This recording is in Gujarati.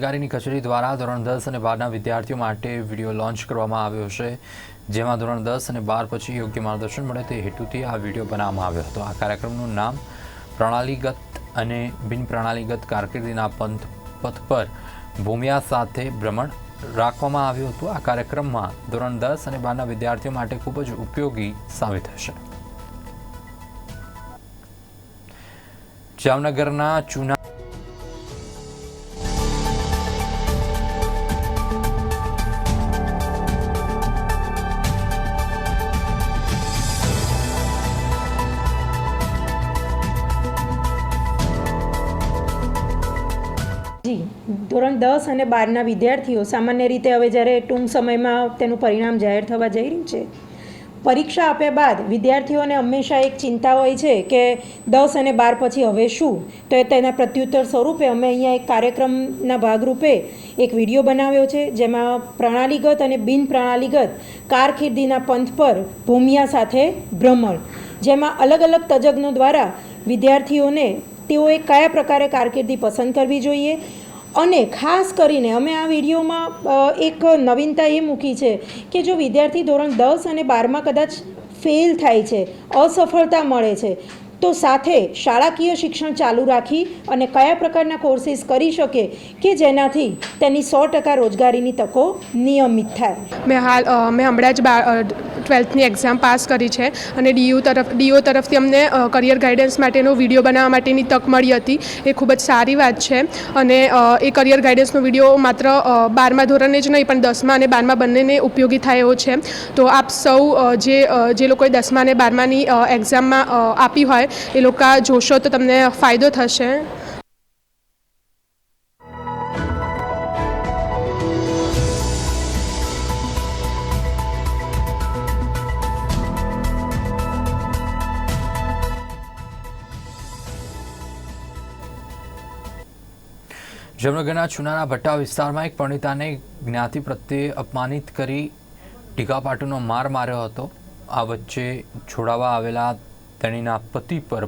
સરકારીની કચેરી દ્વારા ધોરણ દસ અને બારના વિદ્યાર્થીઓ માટે વીડિયો લોન્ચ કરવામાં આવ્યો છે. જેમાં ધોરણ દસ અને બાર પછી યોગ્ય માર્ગદર્શન મળે તે હેતુથી આ વીડિયો બનાવવામાં આવ્યો હતો. આ કાર્યક્રમનું નામ પ્રણાલીગત અને બિન પ્રણાલીગત કારકિર્દીના પંથ પથ પર ભૂમિયા સાથે ભ્રમણ રાખવામાં આવ્યું હતું. આ કાર્યક્રમમાં ધોરણ દસ અને બારના વિદ્યાર્થીઓ માટે ખૂબ જ ઉપયોગી સાબિત થશે. જામનગરના ચુના જી. ધોરણ દસ અને બારના વિદ્યાર્થીઓ સામાન્ય રીતે હવે જ્યારે ટૂંક સમયમાં તેનું પરિણામ જાહેર થવા જઈ રહ્યું છે, પરીક્ષા આપ્યા બાદ વિદ્યાર્થીઓને હંમેશા એક ચિંતા હોય છે કે દસ અને બાર પછી હવે શું? તો એ તેના પ્રત્યુત્તર સ્વરૂપે અમે અહીંયા એક કાર્યક્રમના ભાગરૂપે એક વીડિયો બનાવ્યો છે, જેમાં પ્રણાલીગત અને બિન પ્રણાલીગત કારકિર્દીના પંથ પર ભૂમિયા સાથે ભ્રમણ, જેમાં અલગ અલગ તજજ્ઞો દ્વારા વિદ્યાર્થીઓને તેઓએ કયા પ્રકારે કારકિર્દી પસંદ કરવી જોઈએ? અને ખાસ કરીને અમે આ વિડીયોમાં એક નવીનતા એ મૂકી છે કે જો વિદ્યાર્થી ધોરણ દસ અને બારમાં કદાચ ફેલ થાય છે, અસફળતા મળે છે તો સાથે શાળાકીય શિક્ષણ ચાલુ રાખી અને કયા પ્રકારના કોર્સિસ કરી શકે કે જેનાથી તેની સો ટકા રોજગારીની તકો નિયમિત થાય? મેં હાલ મેં હમણાં જ ટ્વેલ્થની એક્ઝામ પાસ કરી છે અને ડીયુ તરફ ડીઓ તરફથી અમને કરિયર ગાઈડન્સ માટેનો વીડિયો બનાવવા માટેની તક મળી હતી. એ ખૂબ જ સારી વાત છે અને એ કરિયર ગાઈડન્સનો વીડિયો માત્ર બારમા ધોરણે જ નહીં, પણ દસમા અને બારમા બંનેને ઉપયોગી થાય એવો છે. તો આપ સૌ જે જે લોકોએ દસમા અને બારમાની એક્ઝામમાં આપી હોય એ લોકો જોશો તો તમને ફાયદો થશે. જામનગરના છુનાના ભટ્ટા વિસ્તારમાં એક પંડિતાને જ્ઞાતિ પ્રત્યે અપમાનિત કરી ટીકાપાટુનો માર માર્યો હતો. આ વચ્ચે છોડાવવા આવેલા તેણીના પતિ પર